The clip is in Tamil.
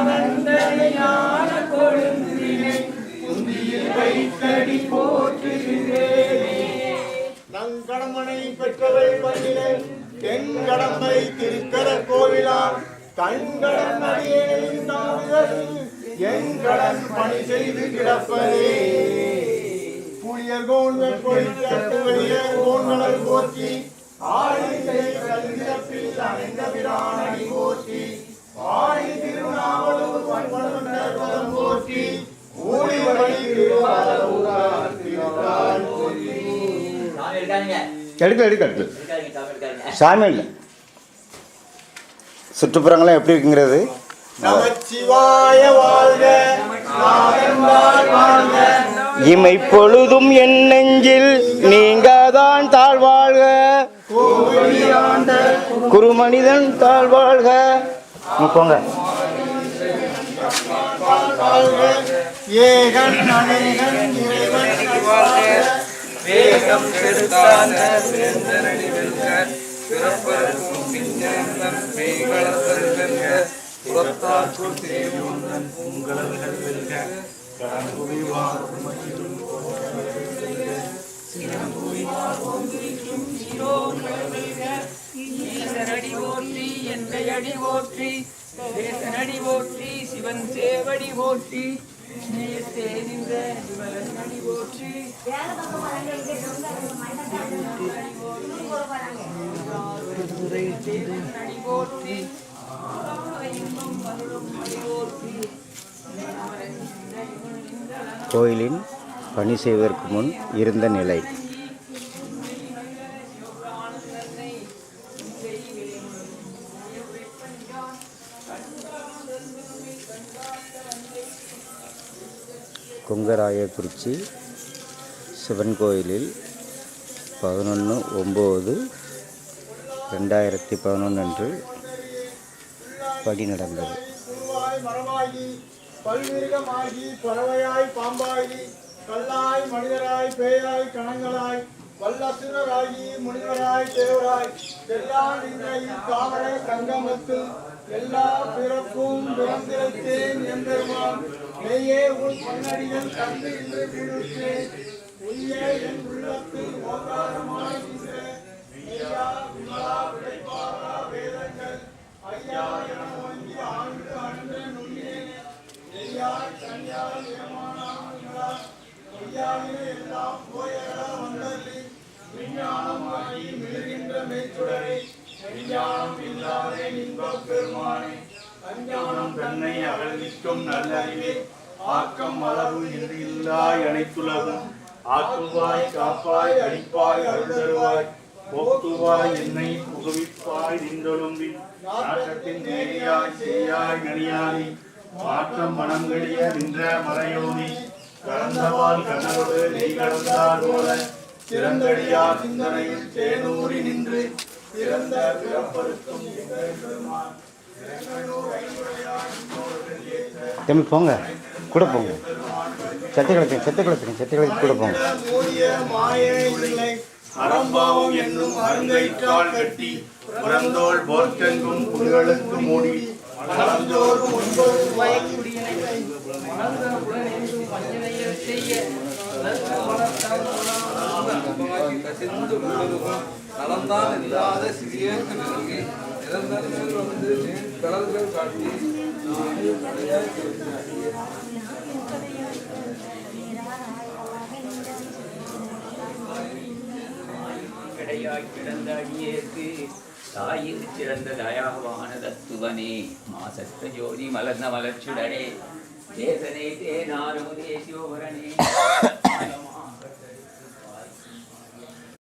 ஞான கொழுந்தினை புந்தியில் வைத்தடி போற்றுகிறேனே. நங்கடமனை பெற்றவள் பள்ளிலே தென் கடம்பை திருக்கர கோவிலார் கண்கடன் அடியேன் என் கடன் பணி செய்து கிடப்பதே. புளியர் கோன்கள் பொழிக்கட்டு வெளியர் போற்றி ஆடி கல்விடப்பில் அணைந்த பிராணி போற்றி ஆடி எடுக்கல எடுக்க எடுக்கல சாமி இல்லை சுற்றுப்புறங்கள்லாம் எப்படி இருக்குங்கிறது இமை பொழுதும் என் நெஞ்சில் நீங்காதான் தாழ்வாழ்க குரு மனிதன் தாழ்வாழ்க போங்க வாழ்க ஏகன் அநேகன் இறைவன் வாழ்க வேகம் செலுத்தான வேந்தனடி வெல்க பிறப்பருக்கும் பிஞ்சந்தன் பேய்களத்தல் வெல்க புறத்தாற்குள் தேவோந்தன் உங்களர்கள் வெல்க ஈசனடி ஓற்றி ஓற்றி தேசனடி ஓற்றி சிவன் சேவடி ஓற்றி. கோயிலின் பணி செய்வதற்கு முன் இருந்த நிலை. கொங்கராயக்குறிச்சி சிவன் கோயிலில் பதினொன்று ஒம்பது ரெண்டாயிரத்தி பதினொன்று அன்று படி நடந்தது பல்விருகமாகி பறவையாய் பாம்பாகி கல்லாய் மனிதராய் பேயாய் கணங்களாய் வல்லசுரராகி முனிவராய் தேவராய் எல்லாம் இந்த தாமர கங்கமத்து எல்லா பிறப்பும் பிறந்திருத்தேன் என்பெருமான் மெய்யே உன் பொன்னடிகள் கண்டு இன்று விடுத்தேன் உய்யே என் உள்ளத்தில் ஓங்காரமாய் நின்ற. மெய்யா விமலா விடைப்பாரா வேதங்கள் ஐயா என ஓங்கி ஆண்டு அன்று நுண்ணினேன் நெய்யாய் எல்லாம் போயடா தன்னை அகழ்விக்கும் நல்லறிவே ஆக்கம் அளவு என்று இல்லாய் அனைத்துலகும் ஆக்குவாய் காப்பாய் அடிப்பாய் அருள் போக்குவாய் என்னை புகுவிப்பாய் நின்றொழும்பின் நாட்டத்தின் நேரியாய் செய்யாய் நனியாரி மாற்றம் மனங்களிய நின்ற மலையோனி. கடந்தவாள் கண்ணோடு நெய் கடந்தார் போல சிறந்தடியார் சிந்தனையில் தேனூறி நின்று சிறந்த பிறப்பருக்கும் எங்கள் பெருமான். தம்பி போங்க கூட போங்க சட்டை கிளப்புங்க சட்டை கிளப்புங்க சட்டை கிளப்பி கூட போங்க மூடிய மாயை இல்லை அறம்பாவும் என்னும் அருங்கைக்கால் கட்டி புறந்தோள் போர்த்தெங்கும் புலிகளுக்கு மூடி மலர்ந்தோறும் ஒன்பது மஞ்சனையர் செய்ய கசிந்து இல்லாத சிறியேற்கு நெருங்கி வந்து கடல்கள் காட்டி கிடையாய் கிடந்த அடியேற்கு தாயின் சிறந்த தயாவான தத்துவனே மாசற்ற ஜோதி மலர்ந்த மலர்ச்சுடனே தேசனே தேனாரோ தேசியோபரணே